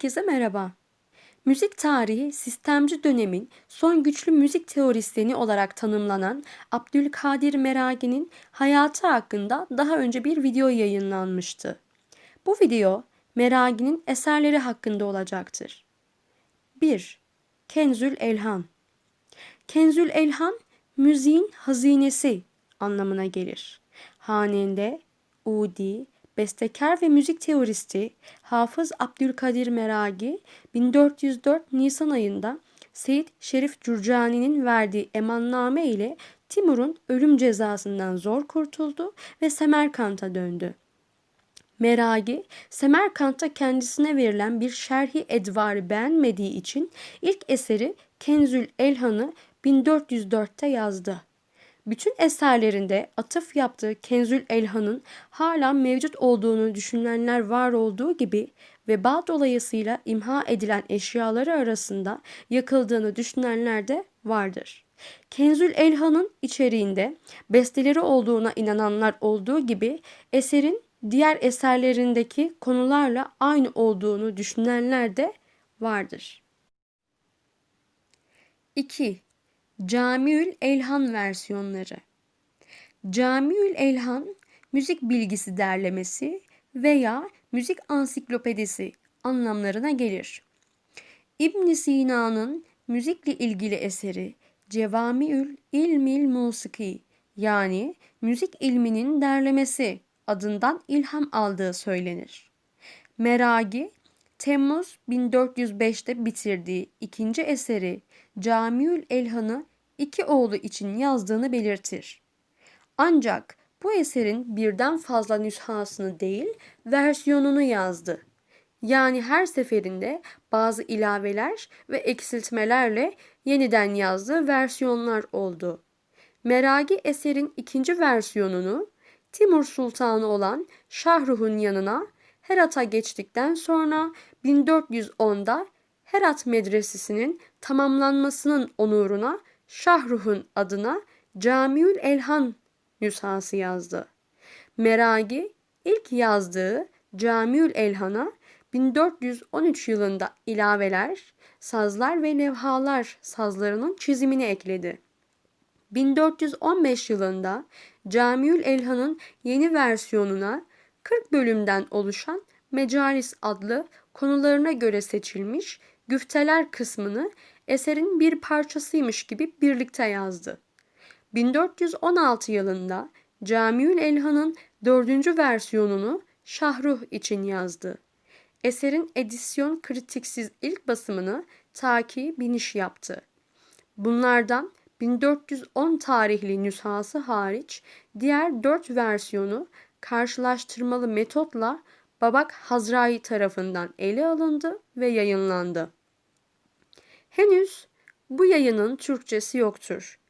Herkese merhaba. Müzik tarihi sistemci dönemin son güçlü müzik teorisyeni olarak tanımlanan Abdülkadir Meragi'nin hayatı hakkında daha önce bir video yayınlanmıştı. Bu video Meragi'nin eserleri hakkında olacaktır. 1. Kenzül Elhan Kenzül Elhan, müziğin hazinesi anlamına gelir. Hanende, udi, bestekar ve müzik teoristi Hafız Abdülkadir Meragi 1404 Nisan ayında Seyit Şerif Cürcani'nin verdiği emanname ile Timur'un ölüm cezasından zor kurtuldu ve Semerkant'a döndü. Meragi, Semerkant'ta kendisine verilen bir şerhi edvarı beğenmediği için ilk eseri Kenzül Elhan'ı 1404'te yazdı. Bütün eserlerinde atıf yaptığı Kenzül Elhan'ın hala mevcut olduğunu düşünenler var olduğu gibi veba dolayısıyla imha edilen eşyaları arasında yakıldığını düşünenler de vardır. Kenzül Elhan'ın içeriğinde besteleri olduğuna inananlar olduğu gibi eserin diğer eserlerindeki konularla aynı olduğunu düşünenler de vardır. 2. Camiül Elhan versiyonları. Camiül Elhan, müzik bilgisi derlemesi veya müzik ansiklopedisi anlamlarına gelir. İbn Sina'nın müzikle ilgili eseri Cevamiül İlmil Musiki yani müzik ilminin derlemesi adından ilham aldığı söylenir. Meragi, Temmuz 1405'te bitirdiği ikinci eseri Camiül Elhan'ı iki oğlu için yazdığını belirtir. Ancak bu eserin birden fazla nüshasını değil, versiyonunu yazdı. Yani her seferinde bazı ilaveler ve eksiltmelerle yeniden yazdığı versiyonlar oldu. Meragi eserin ikinci versiyonunu Timur Sultanı olan Şahruh'un yanına Herat'a geçtikten sonra 1410'da Herat Medresesi'nin tamamlanmasının onuruna Şahruh'un adına Camiül Elhan nüshası yazdı. Meragi ilk yazdığı Camiül Elhan'a 1413 yılında ilaveler, sazlar ve levhalar sazlarının çizimini ekledi. 1415 yılında Camiül Elhan'ın yeni versiyonuna 40 bölümden oluşan Mecalis adlı konularına göre seçilmiş güfteler kısmını eserin bir parçasıymış gibi birlikte yazdı. 1416 yılında Camiül Elhan'ın dördüncü versiyonunu Şahruh için yazdı. Eserin edisyon kritiksiz ilk basımını Taki Biniş yaptı. Bunlardan 1410 tarihli nüshası hariç diğer dört versiyonu karşılaştırmalı metotla Babak Hazrai tarafından ele alındı ve yayınlandı. Henüz bu yayının Türkçesi yoktur.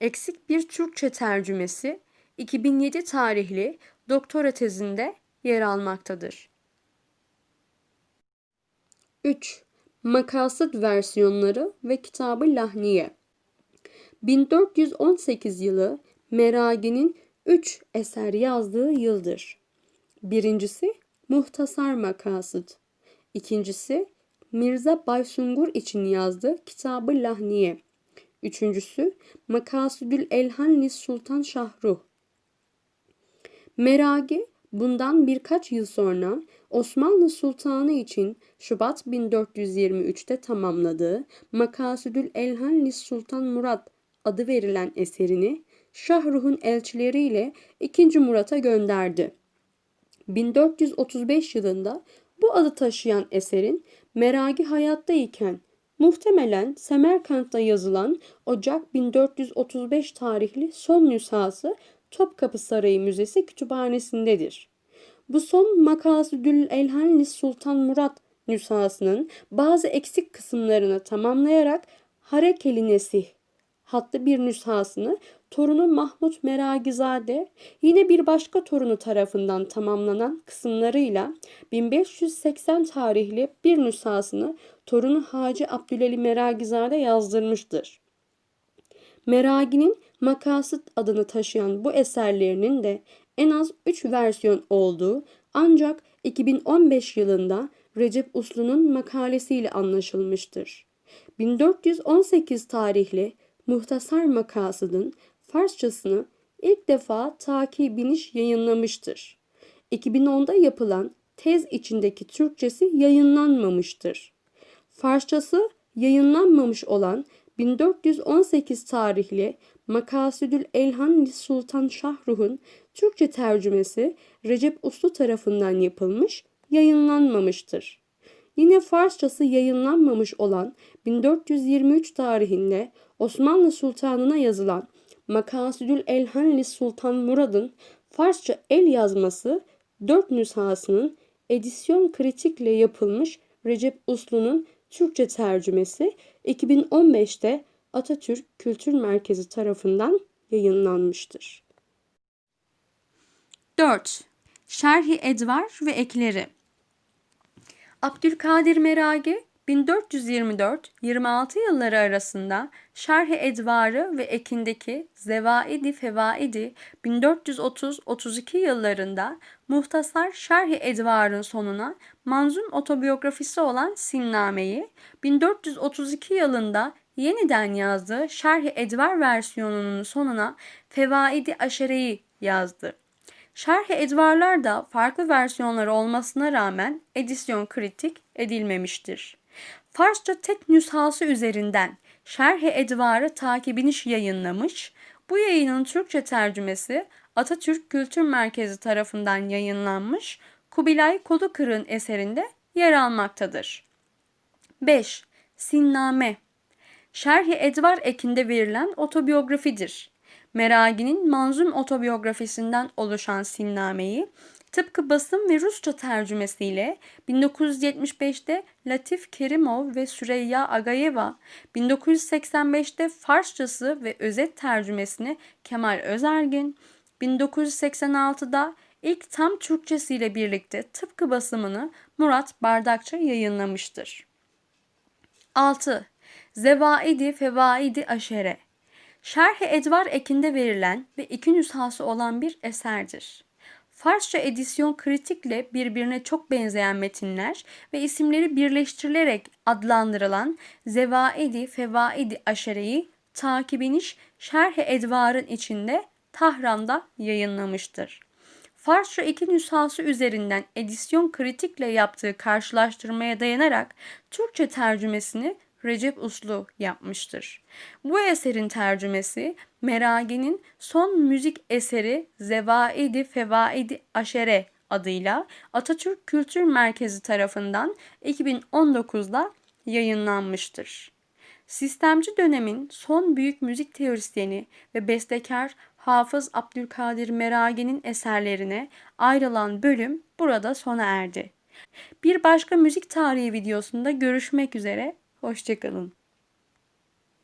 Eksik bir Türkçe tercümesi 2007 tarihli doktora tezinde yer almaktadır. 3. Makasıt versiyonları ve kitabı Lahniye 1418 yılı Meragi'nin 3 eser yazdığı yıldır. Birincisi Muhtasar Makasıt. İkincisi Mirza Baysungur için yazdığı Kitabı Lahniye. Üçüncüsü Makasüdül Elhan Lis Sultan Şahruh. Meragi bundan birkaç yıl sonra Osmanlı Sultanı için Şubat 1423'te tamamladığı Makasüdül Elhan Lis Sultan Murat adı verilen eserini Şahruh'un elçileriyle 2. Murat'a gönderdi. 1435 yılında bu adı taşıyan eserin Meragi hayattayken muhtemelen Semerkant'ta yazılan Ocak 1435 tarihli son nüshası Topkapı Sarayı Müzesi kütüphanesindedir. Bu son Makasüdül Elhanli Sultan Murat nüshasının bazı eksik kısımlarını tamamlayarak Harekeli Nesih hattı bir nüshasını torunu Mahmut Meragizade yine bir başka torunu tarafından tamamlanan kısımlarıyla 1580 tarihli bir nüshasını torunu Hacı Abdüleli Meragizade yazdırmıştır. Meragi'nin Makasıt adını taşıyan bu eserlerinin de en az 3 versiyon olduğu ancak 2015 yılında Recep Uslu'nun makalesiyle anlaşılmıştır. 1418 tarihli Muhtasar Makasıd'ın Farsçasını ilk defa Taki Biniş yayınlamıştır. 2010'da yapılan tez içindeki Türkçesi yayınlanmamıştır. Farsçası yayınlanmamış olan 1418 tarihli Makasüdül Elhan Sultan Şahruh'un Türkçe tercümesi Recep Uslu tarafından yapılmış, yayınlanmamıştır. Yine Farsçası yayınlanmamış olan 1423 tarihinde Osmanlı Sultanına yazılan Makasüdül Elhan Li Sultan Murad'ın Farsça el yazması 4 nüshasının edisyon kritikle yapılmış Recep Uslu'nun Türkçe tercümesi 2015'te Atatürk Kültür Merkezi tarafından yayınlanmıştır. 4. Şerhi Edvar ve Ekleri Abdülkadir Meragi 1424-26 yılları arasında Şerhi Edvarı ve ekindeki Zevaidi Fevaidi 1430-32 yıllarında Muhtasar Şerhi Edvar'ın sonuna manzum otobiyografisi olan Sinname'yi 1432 yılında yeniden yazdığı Şerhi Edvar versiyonunun sonuna Fevaidi Aşere'yi yazdı. Şerhi Edvarlar da farklı versiyonları olmasına rağmen edisyon kritik edilmemiştir. Farsça tek nüshası üzerinden Şerhi Edvarı takibini yayınlamış, bu yayının Türkçe tercümesi Atatürk Kültür Merkezi tarafından yayınlanmış Kubilay Kolukır'ın eserinde yer almaktadır. 5. Sinname Şerhi Edvar ekinde verilen otobiyografidir. Meragi'nin manzum otobiyografisinden oluşan Sinname'yi tıpkı basım ve Rusça tercümesiyle 1975'te Latif Kerimov ve Süreyya Agayeva, 1985'te Farsçası ve özet tercümesini Kemal Özergin, 1986'da ilk tam Türkçesiyle birlikte tıpkı basımını Murat Bardakçı yayınlamıştır. 6. Zevaidi Fevaidi Aşere Şerh-i Edvar ekinde verilen ve iki nüshası olan bir eserdir. Farsça edisyon kritikle birbirine çok benzeyen metinler ve isimleri birleştirilerek adlandırılan Zevaidi Fevaidi Aşere'yi takibiniş Şerh-i Edvar'ın içinde Tahran'da yayınlamıştır. Farsça iki nüshası üzerinden edisyon kritikle yaptığı karşılaştırmaya dayanarak Türkçe tercümesini Recep Uslu yapmıştır. Bu eserin tercümesi Meragi'nin son müzik eseri Zevaidi Fevaidi Aşere adıyla Atatürk Kültür Merkezi tarafından 2019'da yayınlanmıştır. Sistemci dönemin son büyük müzik teorisyeni ve bestekar Hafız Abdülkadir Meragi'nin eserlerine ayrılan bölüm burada sona erdi. Bir başka müzik tarihi videosunda görüşmek üzere. Hoşçakalın.